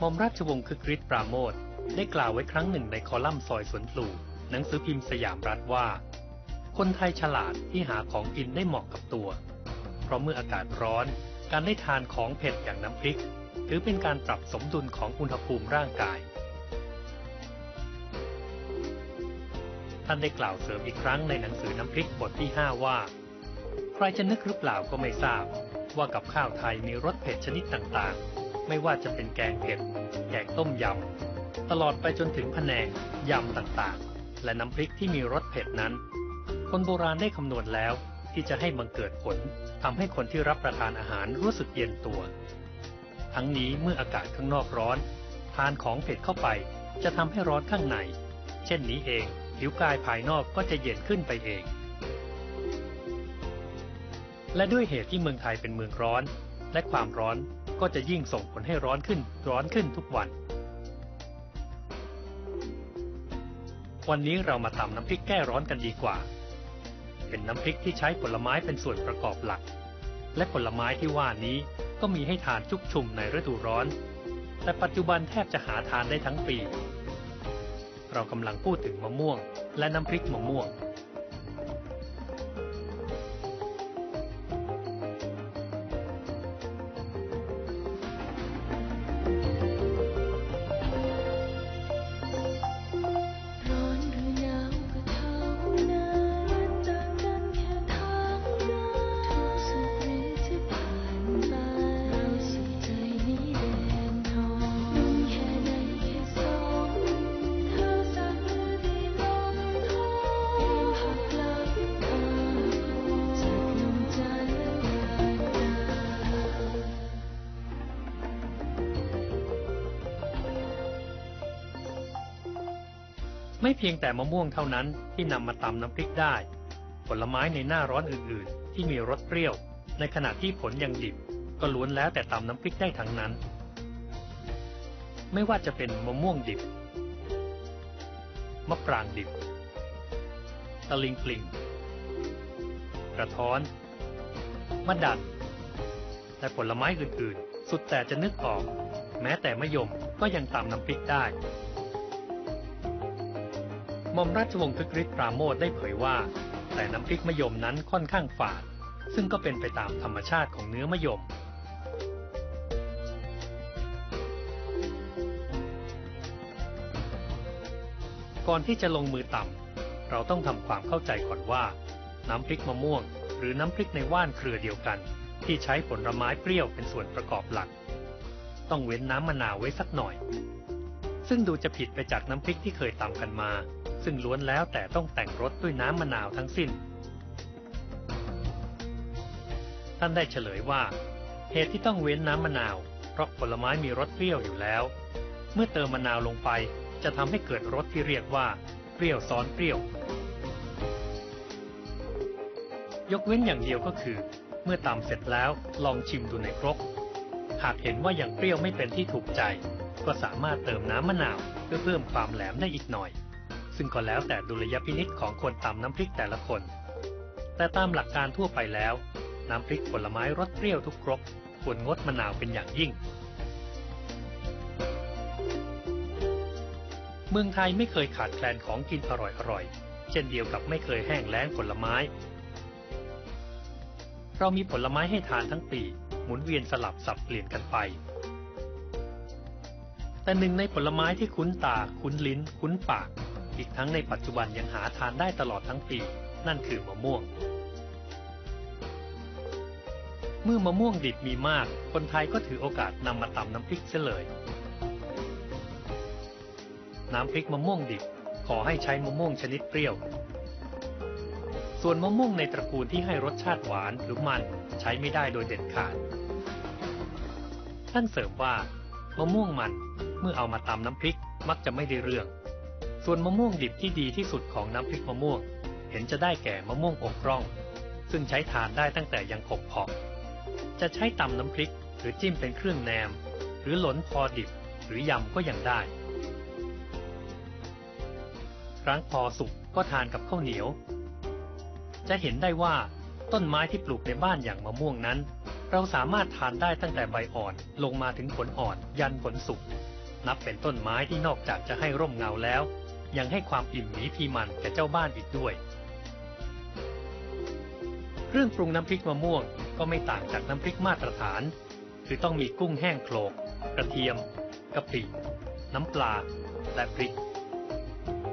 หม่อมราชวงศ์คึกฤทธิ์ปราโมทได้กล่าวไว้ครั้งหนึ่งในคอลัมน์ซอยสวนปลูกหนังสือพิมพ์สยามรัฐว่า คนไทยฉลาดที่หาของกินได้เหมาะกับตัว เพราะเมื่ออากาศร้อน การได้ทานของเผ็ดอย่างน้ำพริก ถือเป็นการปรับสมดุลของอุณหภูมิร่างกาย ท่านได้กล่าวเสริมอีกครั้งในหนังสือน้ำพริกบทที่ 5 ว่า ใครจะนึกหรือเปล่าก็ไม่ทราบ ว่ากับข้าวไทยมีรสเผ็ดชนิดต่างๆ ไม่ว่าจะเป็นแกงเผ็ด แกงต้มยำ ตลอดไปจนถึงพะแนงยำต่างๆ และน้ำพริกที่มีรสเผ็ดนั้น คนโบราณได้คำนวณแล้วที่จะให้บังเกิดผลทำให้คนที่รับประทานอาหารรู้สึกเย็นตัว ทั้งนี้เมื่ออากาศข้างนอกร้อน ทานของเผ็ดเข้าไปจะทำให้ร้อนข้างใน เช่นนี้เองผิวกายภายนอกก็จะเย็นขึ้นไปเอง และด้วยเหตุที่เมืองไทยเป็นเมืองร้อน และความร้อน ก็จะยิ่งส่งผลให้ร้อนขึ้นร้อนขึ้นทุกวัน วันนี้เรามาทำน้ำพริกแก้ร้อนกันดีกว่า เป็นน้ำพริกที่ใช้ผลไม้เป็นส่วนประกอบหลัก และผลไม้ที่ว่านี้ก็มีให้ทานชุกชุมในฤดูร้อน แต่ปัจจุบันแทบจะหาทานได้ทั้งปี เรากำลังพูดถึงมะม่วง และน้ำพริกมะม่วง ไม่เพียงแต่มะม่วงเท่านั้นที่นำมาตำน้ำพริกได้ ผลไม้ในหน้าร้อนอื่นๆ ที่มีรสเปรี้ยว ในขณะที่ผลยังดิบ ก็ล้วนแล้วแต่ตำน้ำพริกได้ทั้งนั้น ไม่ว่าจะเป็นมะม่วงดิบ มะปรางดิบ ตะลิงปลิงกระท้อน มะดัน และผลไม้อื่นๆ สุดแต่จะนึกออก แม้แต่มะยมก็ยังตำน้ำพริกได้ อมราชวงศ์คึกฤทธิ์ปราโมทได้เผยว่า แต่น้ำพริกมะยมนั้นค่อนข้างฝาด ซึ่งก็เป็นไปตามธรรมชาติของเนื้อมะยม ก่อนที่จะลงมือตำเราต้องทำความเข้าใจก่อนว่า น้ำพริกมะม่วง หรือน้ำพริกในว่านเครือเดียวกัน ที่ใช้ผลไม้เปรี้ยวเป็นส่วนประกอบหลัก ต้องเว้นน้ำมะนาวไว้สักหน่อยซึ่งดูจะผิดไปจากน้ำพริกที่เคยตำกันมา ซึ่งล้วนแล้วแต่ต้องแต่งรสด้วยน้ำมะนาวทั้งสิ้น ท่านได้เฉลยว่า เหตุที่ต้องเว้นน้ำมะนาว เพราะผลไม้มีรสเปรี้ยวอยู่แล้ว เมื่อเติมมะนาวลงไปจะทำให้เกิดรสที่เรียกว่า เปรี้ยวซ้อนเปรี้ยว ยกเว้นอย่างเดียวก็คือ เมื่อตำเสร็จแล้วลองชิมดูในครก หากเห็นว่ายังเปรี้ยวไม่เป็นที่ถูกใจ ก็สามารถเติมน้ำมะนาวเพื่อเพิ่มความแหลมได้อีกหน่อย ซึ่งก็แล้วแต่ดุลยพินิจของคนตำน้ำพริกแต่ละคน แต่ตามหลักการทั่วไปแล้ว น้ำพริกผลไม้รสเปรี้ยวทุกครกควรงดมะนาวเป็นอย่างยิ่ง เมืองไทยไม่เคยขาดแคลนของกินอร่อยๆ เช่นเดียวกับไม่เคยแห้งแล้งผลไม้ เรามีผลไม้ให้ทานทั้งปี หมุนเวียนสลับสับเปลี่ยนกันไปแต่หนึ่งในผลไม้ที่คุ้นตา คุ้นลิ้น คุ้นปาก อีกทั้งในปัจจุบันยังหาทานได้ตลอดทั้งปี นั่นคือมะม่วง เมื่อมะม่วงดิบมีมาก คนไทยก็ถือโอกาสนำมาตำน้ำพริกเสียเลย น้ำพริกมะม่วงดิบขอให้ใช้มะม่วงชนิดเปรี้ยว ส่วนมะม่วงในตระกูลที่ให้รสชาติหวานหรือมันใช้ไม่ได้โดยเด็ดขาด ท่านเสริมว่ามะม่วงมันเมื่อเอามาตำน้ำพริกมักจะไม่ได้เรื่อง ส่วนมะม่วงดิบที่ดีที่สุดของน้ำพริกมะม่วง เห็นจะได้แก่มะม่วงอกร่อง ซึ่งใช้ทานได้ตั้งแต่ยังขบเพาะจะใช้ตำน้ำพริกหรือจิ้มเป็นเครื่องแนม หรือหลนพอดิบหรือยำก็ยังได้ ครั้งพอสุกก็ทานกับข้าวเหนียว จะเห็นได้ว่าต้นไม้ที่ปลูกในบ้านอย่างมะม่วงนั้น เราสามารถทานได้ตั้งแต่ใบอ่อนลงมาถึงผลอ่อนยันผลสุกนับเป็นต้นไม้ที่นอกจากจะให้ร่มเงาแล้ว ยังให้ความอิ่มหมีพีมันแก่เจ้าบ้านอีกด้วย เครื่องปรุงน้ำพริกมะม่วงก็ไม่ต่างจากน้ำพริกมาตรฐาน คือต้องมีกุ้งแห้งโขลก กระเทียมกะปิน้ำปลา และพริก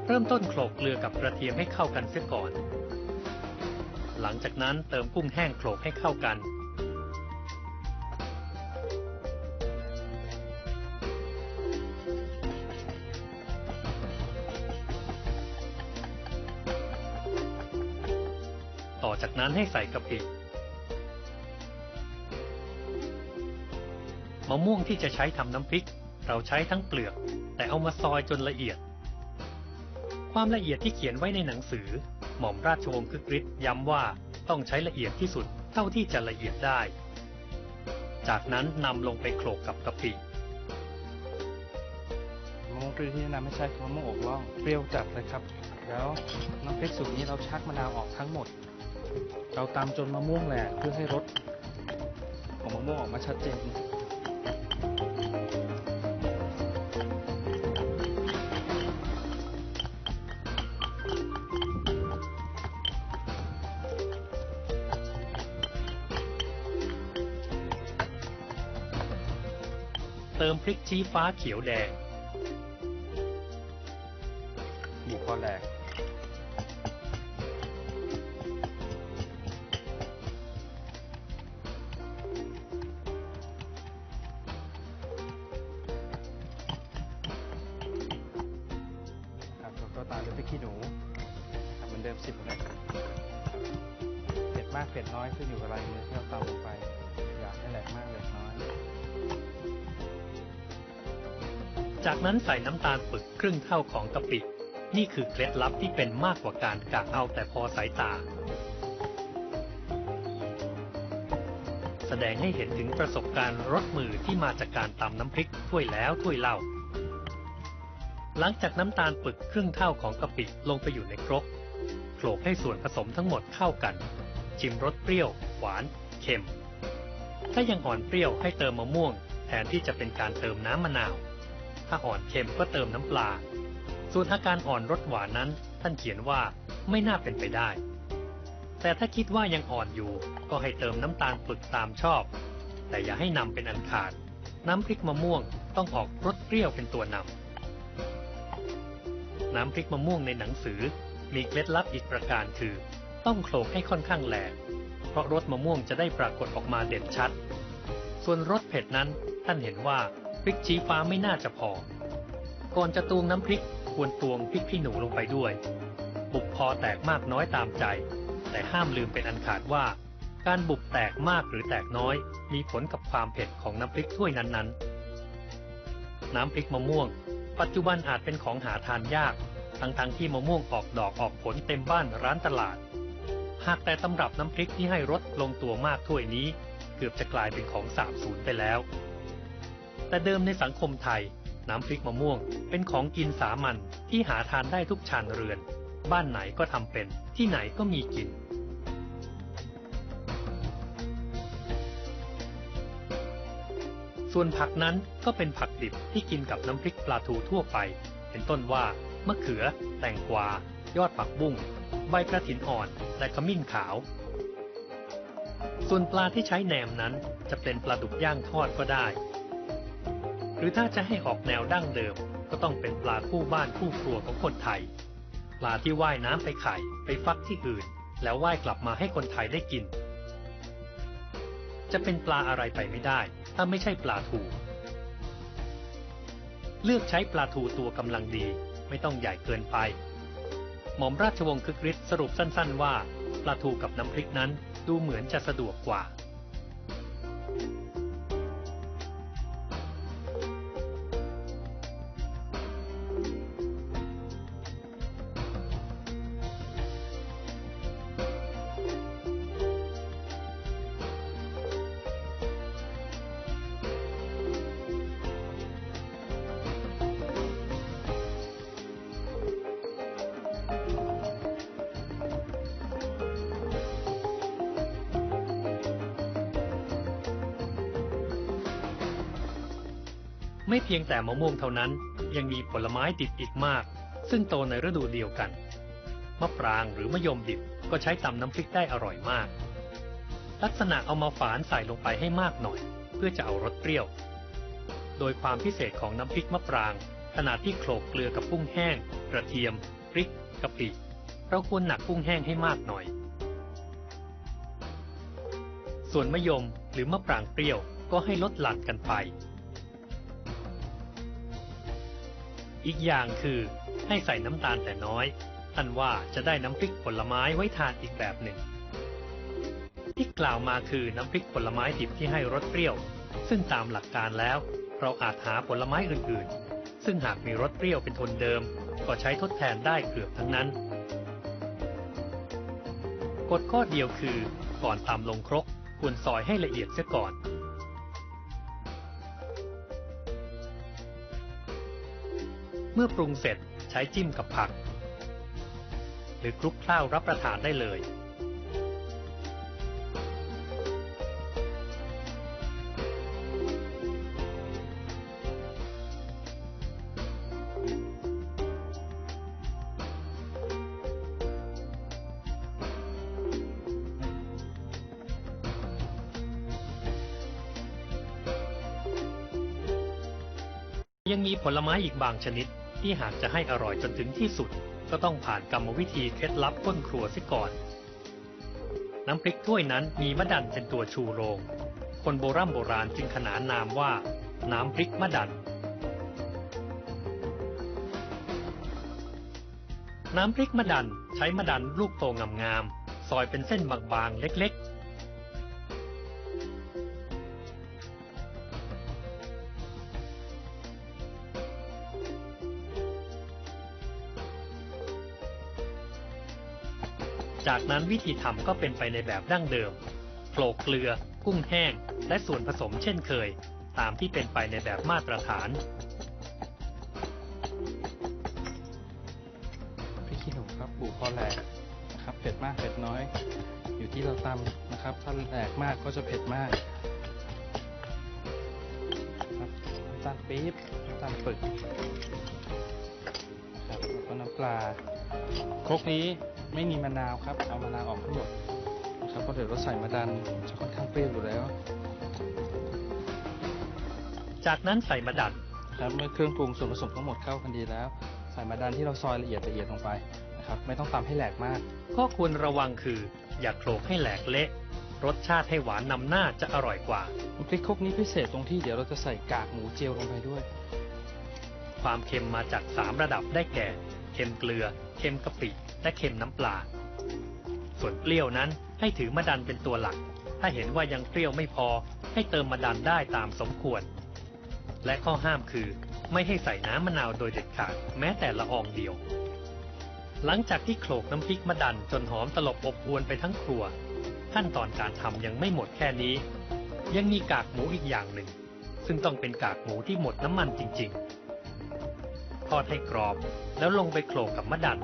เริ่มต้นโขลกเกลือกับกระเทียมให้เข้ากันเสียก่อน หลังจากนั้นเติมกุ้งแห้งโขลกให้เข้ากัน จากนั้นให้ใส่กะปิมะม่วงที่จะใช้ทำน้ำพริก เราใช้ทั้งเปลือก แต่เอามาซอยจนละเอียด ความละเอียดที่เขียนไว้ในหนังสือ หม่อมราชวงศ์คึกฤทธิ์ย้ำว่าต้องใช้ละเอียดที่สุดเท่าที่จะละเอียดได้ จากนั้นนำลงไปโขลกกับกะปิมะม่วงเปรี้ยวที่แนะนำให้ใช้คือมะม่วงอกล่องเปรี้ยวจัดเลยครับ แล้วน้ำพริกสูตรนี้เราชักมะนาวออกทั้งหมด เราตำจนมะม่วงแหลกเพื่อให้รสของมะม่วงออกมาชัดเจนเติมพริกชี้ฟ้าเขียวแดง มือนเดิมสิบเลยเผ็ดมากเผ็ดน้อยขึ้นอยู่กับลายมือที่เราตำลงไป อยากให้แหลกมากแหลกน้อย จากนั้นใส่น้ำตาลปึกครึ่งเท่าของกะปิ นี่คือเคล็ดลับที่เป็นมากกว่าการกะเอาแต่พอสายตา แสดงให้เห็นถึงประสบการณ์รสมือที่มาจากการตำน้ำพริกถ้วยแล้วถ้วยเล่าหลังจากน้ำตาลปึกครึ่งเท่าของกะปิลงไปอยู่ในครก โขลกให้ส่วนผสมทั้งหมดเข้ากัน ชิมรสเปรี้ยว หวาน เค็ม ถ้ายังอ่อนเปรี้ยวให้เติมมะม่วง แทนที่จะเป็นการเติมน้ำมะนาว ถ้าอ่อนเค็มก็เติมน้ำปลา ส่วนอาการอ่อนรสหวานนั้น ท่านเขียนว่าไม่น่าเป็นไปได้ แต่ถ้าคิดว่ายังอ่อนอยู่ ก็ให้เติมน้ำตาลปึกตามชอบ แต่อย่าให้นำเป็นอันขาด น้ำพริกมะม่วงต้องออกรสเปรี้ยวเป็นตัวนำน้ำพริกมะม่วงในหนังสือ มีเคล็ดลับอีกประการคือ ต้องโขลกให้ค่อนข้างแหลก เพราะรสมะม่วงจะได้ปรากฏออกมาเด่นชัด ส่วนรสเผ็ดนั้นท่านเห็นว่าพริกชี้ฟ้าไม่น่าจะพอ ก่อนจะตวงน้ำพริกควรตวงพริกขี้หนูลงไปด้วย บุบพอแตกมากน้อยตามใจ แต่ห้ามลืมเป็นอันขาดว่า การบุบแตกมากหรือแตกน้อย มีผลกับความเผ็ดของน้ำพริกถ้วยนั้นๆ น้ำพริกมะม่วง ปัจจุบันอาจเป็นของหาทานยาก ทั้งๆที่มะม่วงออกดอกออกผลเต็มบ้านร้านตลาด หากแต่ตำรับน้ำพริกที่ให้รสลงตัวมากถ้วยนี้ เกือบจะกลายเป็นของสาบสูญไปแล้ว แต่เดิมในสังคมไทย น้ำพริกมะม่วงเป็นของกินสามัญที่หาทานได้ทุกชานเรือน บ้านไหนก็ทำเป็นที่ไหนก็มีกินส่วนผักนั้นก็เป็นผักดิบที่กินกับน้ำพริกปลาทูทั่วไป เป็นต้นว่า มะเขือ แตงกวา ยอดผักบุ้ง ใบกระถินอ่อน และขมิ้นขาว ส่วนปลาที่ใช้แหนมนั้นจะเป็นปลาดุกย่างทอดก็ได้ หรือถ้าจะให้ออกแนวดั้งเดิม ก็ต้องเป็นปลาคู่บ้านคู่ครัวของคนไทย ปลาที่ว่ายน้ำไปไข่ไปฟักที่อื่น แล้วว่ายกลับมาให้คนไทยได้กิน จะเป็นปลาอะไรไปไม่ได้ ถ้าไม่ใช่ปลาทูเลือกใช้ปลาทูตัวกำลังดี ไม่ต้องใหญ่เกินไป หม่อมราชวงศ์คึกฤทธิ์สรุปสั้น ๆ ว่าปลาทูกับน้ำพริกนั้นดูเหมือนจะสะดวกกว่า ไม่เพียงแต่มะม่วงเท่านั้น ยังมีผลไม้ดิบอีกมาก ซึ่งโตในฤดูเดียวกัน มะปรางหรือมะยมดิบก็ใช้ตำน้ำพริกได้อร่อยมาก ลักษณะเอามาฝานใส่ลงไปให้มากหน่อย เพื่อจะเอารสเปรี้ยว โดยความพิเศษของน้ำพริกมะปราง ขนาดที่โขลกเกลือกับกุ้งแห้ง กระเทียม พริกกะปิเราควรหนักกุ้งแห้งให้มากหน่อย ส่วนมะยมหรือมะปรางเปรี้ยวก็ให้ลดหลั่นกันไป อีกอย่างคือให้ใส่น้ำตาลแต่น้อย ท่านว่าจะได้น้ำพริกผลไม้ไว้ทานอีกแบบหนึ่ง ที่กล่าวมาคือน้ำพริกผลไม้ดิบที่ให้รสเปรี้ยว ซึ่งตามหลักการแล้ว เราอาจหาผลไม้อื่นๆ ซึ่งหากมีรสเปรี้ยวเป็นทนเดิม ก็ใช้ทดแทนได้เกือบทั้งนั้นกฎข้อเดียวคือก่อนตำลงครกควรซอยให้ละเอียดเสียก่อน เมื่อปรุงเสร็จใช้จิ้มกับผัก หรือคลุกเคล้ารับประทานได้เลยยังมีผลไม้อีกบางชนิด ที่หากจะให้อร่อยจนถึงที่สุด ก็ต้องผ่านกรรมวิธีเคล็ดลับก้นครัวเสียก่อน น้ำพริกถ้วยนั้นมีมะดันเป็นตัวชูโรง คนโบราณโบราณจึงขนานนามว่า น้ำพริกมะดัน น้ำพริกมะดันใช้มะดันลูกโตงามๆซอยเป็นเส้นบางๆเล็ก จากนั้นวิธีทำก็เป็นไปในแบบดั้งเดิมโขลกเกลือ กุ้งแห้ง และส่วนผสมเช่นเคย ตามที่เป็นไปในแบบมาตรฐานพริกขี้หนูครับบุพอแหลกนะครับเผ็ดมากเผ็ดน้อย อยู่ที่เราตำนะครับ ถ้าแหลกมากก็จะเผ็ดมากครับน้ำตาลปี๊บน้ำตาลปึกครับแล้วก็น้ำปลาครกนี้ ไม่มีมะนาวครับ เอามะนาวออกทั้งหมดนะครับเพราะเดี๋ยวเราใส่มะดันจะค่อนข้างเปรี้ยวอยู่แล้ว จากนั้นใส่มะดันครับเมื่อเครื่องปรุงส่วนผสมทั้งหมดเข้ากันดีแล้ว ใส่มะดันที่เราซอยละเอียดละเอียดลงไปนะครับไม่ต้องตำให้แหลกมาก ข้อควรระวังคือ อย่าโขลกให้แหลกเละ รสชาติให้หวานนำหน้าจะอร่อยกว่าน้ำพริกครกนี้พิเศษตรงที่เดี๋ยวเราจะใส่กากหมูเจียวลงไปด้วย ความเค็มมาจากสามระดับได้แก่ เค็มเกลือ เค็มกะปิ และเค็มน้ำปลา ส่วนเปรี้ยวนั้นให้ถือมะดันเป็นตัวหลัก ถ้าเห็นว่ายังเปรี้ยวไม่พอ ให้เติมมะดันได้ตามสมควร และข้อห้ามคือ ไม่ให้ใส่น้ำมะนาวโดยเด็ดขาดแม้แต่ละอองเดียว หลังจากที่โขลกน้ำพริกมะดันจนหอมตลบอบอวนไปทั้งครัว ขั้นตอนการทำยังไม่หมดแค่นี้ ยังมีกากหมูอีกอย่างหนึ่ง ซึ่งต้องเป็นกากหมูที่หมดน้ำมันจริง ๆ ทอดให้กรอบแล้วลงไปโขลกกับมะดัน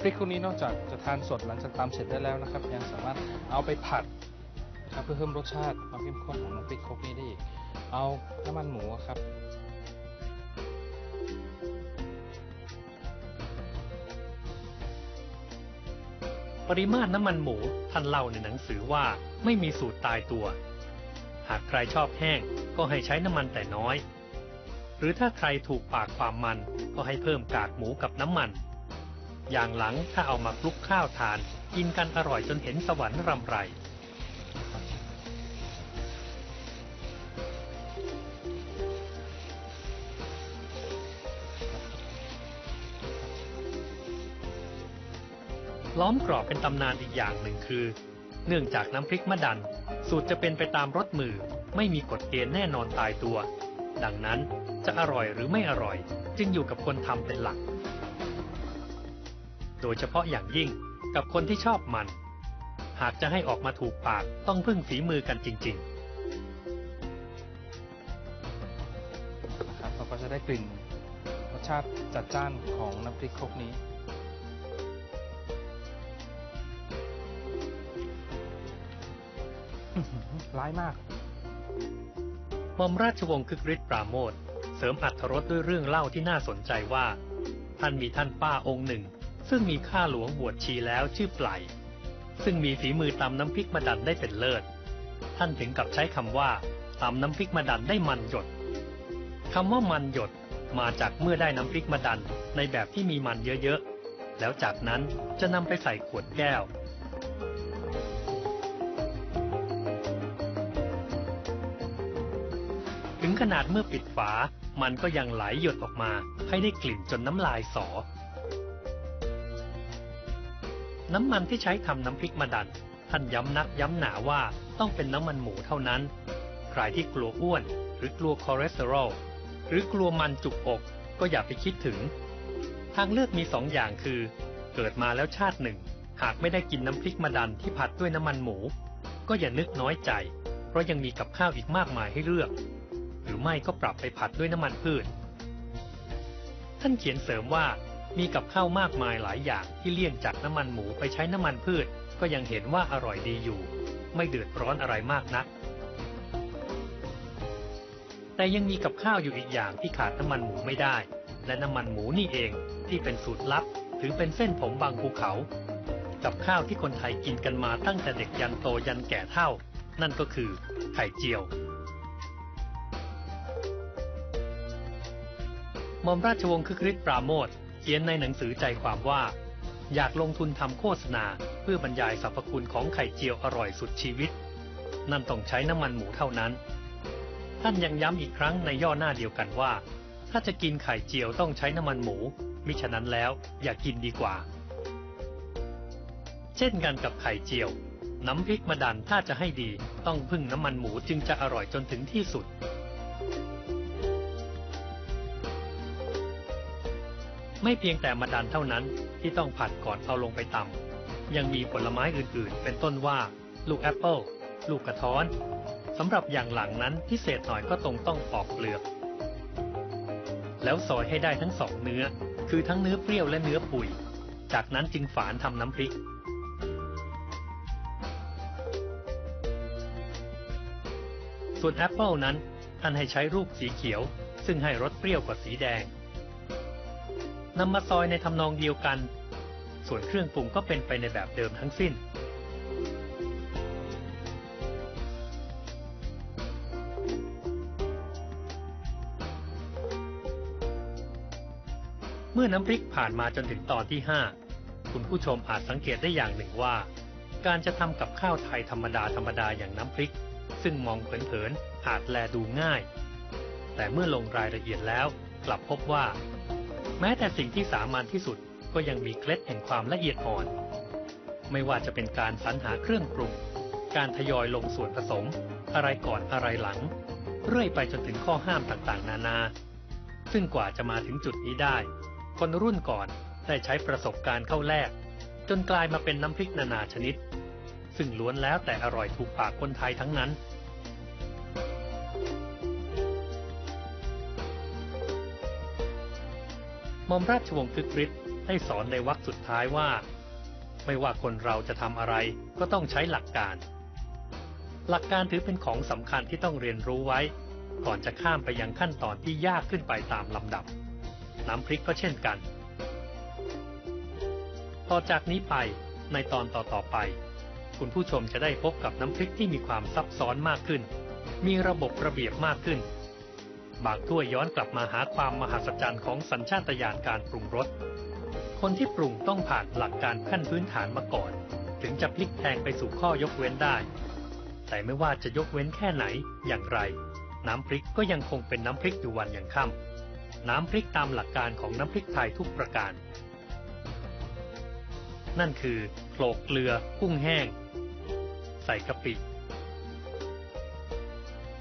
พริกพวกนี้นอกจากจะทานสดหลังจากตำเสร็จได้แล้วนะครับ ยังสามารถเอาไปผัดนะครับเพื่อเพิ่มรสชาติความเข้มข้นของน้ำพริกครกนี้ได้อีก เอาน้ำมันหมูครับปริมาตรน้ำมันหมูท่านเล่าในหนังสือว่าไม่มีสูตรตายตัว หากใครชอบแห้งก็ให้ใช้น้ำมันแต่น้อย หรือถ้าใครถูกปากความมันก็ให้เพิ่มกากหมูกับน้ำมัน อย่างหลังถ้าเอามาคลุกข้าวทาน กินกันอร่อยจนเห็นสวรรค์รำไร ล้อมกรอบเป็นตำนานอีกอย่างหนึ่งคือ เนื่องจากน้ำพริกมะดัน สูตรจะเป็นไปตามรสมือ ไม่มีกฎเกณฑ์แน่นอนตายตัว ดังนั้นจะอร่อยหรือไม่อร่อย จึงอยู่กับคนทำเป็นหลัก โดยเฉพาะอย่างยิ่งกับคนที่ชอบมัน หากจะให้ออกมาถูกปากต้องพึ่งฝีมือกันจริงนะครับเราก็จะได้กลิ่นรสชาติจัดจ้านของน้ำพริกครกนี้อื้อหือร้ายมากๆหม่อมราชวงศ์คึกฤทธิ์ปราโมทเสริมอัธรสด้วยเรื่องเล่าที่น่าสนใจว่า ท่านมีท่านป้าองค์หนึ่ง ซึ่งมีข้าหลวงบวชชีแล้วชื่อไพลซึ่งมีฝีมือตำน้ำพริกมะดันได้เป็นเลิศ ท่านถึงกับใช้คำว่าตำน้ำพริกมะดันได้มันหยดคำว่ามันหยดมาจากเมื่อได้น้ำพริกมะดันในแบบที่มีมันเยอะๆ แล้วจากนั้นจะนำไปใส่ขวดแก้ว ถึงขนาดเมื่อปิดฝา มันก็ยังไหลหยดออกมาให้ได้กลิ่นจนน้ำลายสอ น้ำมันที่ใช้ทำน้ำพริกมะดันท่านย้ำนักย้ำหนาว่าต้องเป็นน้ำมันหมูเท่านั้น ใครที่กลัวอ้วน หรือกลัวคอเลสเตอรอลหรือกลัวมันจุกอกก็อย่าไปคิดถึง ทางเลือกมีสองอย่างคือ เกิดมาแล้วชาติหนึ่ง หากไม่ได้กินน้ำพริกมะดันที่ผัดด้วยน้ำมันหมู ก็อย่านึกน้อยใจ เพราะยังมีกับข้าวอีกมากมายให้เลือก หรือไม่ก็ปรับไปผัดด้วยน้ำมันพืช ท่านเขียนเสริมว่า มีกับข้าวมากมายหลายอย่างที่เลี่ยงจากน้ำมันหมูไปใช้น้ำมันพืช ก็ยังเห็นว่าอร่อยดีอยู่ ไม่เดือดร้อนอะไรมากนัก แต่ยังมีกับข้าวอยู่อีกอย่างที่ขาดน้ำมันหมูไม่ได้ และน้ำมันหมูนี่เองที่เป็นสูตรลับ ถือเป็นเส้นผมบางภูเขา กับข้าวที่คนไทยกินกันมาตั้งแต่เด็กยันโตยันแก่เท่า นั่นก็คือ ไข่เจียวมอมราชวงศ์คึกฤทธิ์ปราโมท ขียนในหนังสือใจความว่า อยากลงทุนทำโฆษณาเพื่อบรรยายสรรพคุณของไข่เจียวอร่อยสุดชีวิต นั่นต้องใช้น้ำมันหมูเท่านั้น ท่านยังย้ำอีกครั้งในย่อหน้าเดียวกันว่า ถ้าจะกินไข่เจียวต้องใช้น้ำมันหมู มิฉะนั้นแล้วอย่ากกินดีกว่า เช่นกันกับไข่เจียว น้ำพริกมะดันถ้าจะให้ดีต้องพึ่งน้ำมันหมูจึงจะอร่อยจนถึงที่สุด ไม่เพียงแต่มะดันเท่านั้นที่ต้องผัดก่อนเอาลงไปตำยังมีผลไม้อื่นๆ เป็นต้นว่า ลูกแอปเปิลลูกกระท้อนสำหรับอย่างหลังนั้นพิเศษหน่อยก็ตรงต้องปอกเปลือก แล้วซอยให้ได้ทั้งสองเนื้อ คือทั้งเนื้อเปรี้ยวและเนื้อปุ๋ย จากนั้นจึงฝานทำน้ำพริกส่วนแอปเปิลนั้นท่านให้ใช้รูปสีเขียว ซึ่งให้รสเปรี้ยวกว่าสีแดง นำมาซอยในทำนองเดียวกัน ส่วนเครื่องปรุงก็เป็นไปในแบบเดิมทั้งสิ้น เมื่อน้ำพริกผ่านมาจนถึงตอนที่ 5 คุณผู้ชมอาจสังเกตได้อย่างหนึ่งว่า การจะทำกับข้าวไทยธรรมดาธรรมดาอย่างน้ำพริก ซึ่งมองเผินๆอาจแลดูง่าย แต่เมื่อลงรายละเอียดแล้วกลับพบว่า แม้แต่สิ่งที่สามัญที่สุดก็ยังมีเคล็ดแห่งความละเอียดอ่อน ไม่ว่าจะเป็นการสรรหาเครื่องปรุง การทยอยลงส่วนผสม อะไรก่อนอะไรหลัง เรื่อยไปจนถึงข้อห้ามต่างๆ นานา ซึ่งกว่าจะมาถึงจุดนี้ได้ คนรุ่นก่อนได้ใช้ประสบการณ์เข้าแลกจนกลายมาเป็นน้ำพริกนานาชนิด ซึ่งล้วนแล้วแต่อร่อยถูกปากคนไทยทั้งนั้น ม่อมราชวงศ์คึกฤทธิ์ได้สอนในวรรคสุดท้ายว่า ไม่ว่าคนเราจะทำอะไรก็ต้องใช้หลักการ หลักการถือเป็นของสำคัญที่ต้องเรียนรู้ไว้ ก่อนจะข้ามไปยังขั้นตอนที่ยากขึ้นไปตามลำดับ น้ำพริกก็เช่นกัน ต่อจากนี้ไปในตอนต่อๆไป คุณผู้ชมจะได้พบกับน้ำพริกที่มีความซับซ้อนมากขึ้น มีระบบระเบียบมากขึ้น บางถ้วยย้อนกลับมาหาความมหัศจรรย์ของสัญชาตญาณการปรุงรส คนที่ปรุงต้องผ่านหลักการขั้นพื้นฐานมาก่อน ถึงจะพลิกแพงไปสู่ข้อยกเว้นได้ แต่ไม่ว่าจะยกเว้นแค่ไหนอย่างไร น้ำพริกก็ยังคงเป็นน้ำพริกอยู่วันอย่างค่ำน้ำพริกตามหลักการของน้ำพริกไทยทุกประการ นั่นคือโขลกเกลือกุ้งแห้ง ใส่กะปิ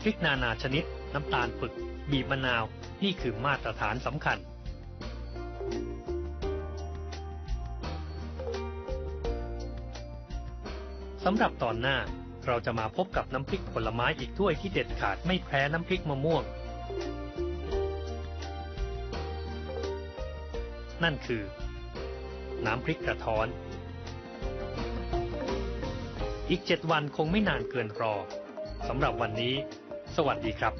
พริกนานาชนิด น้ำตาลปึก บีบมะนาว นี่คือมาตรฐานสำคัญ สำหรับตอนหน้าเราจะมาพบกับน้ำพริกผลไม้อีกถ้วยที่เด็ดขาดไม่แพ้น้ำพริกมะม่วง นั่นคือ น้ำพริกกระท้อน อีกเจ็ดวันคงไม่นานเกินรอสำหรับวันนี้ สวัสดีครับ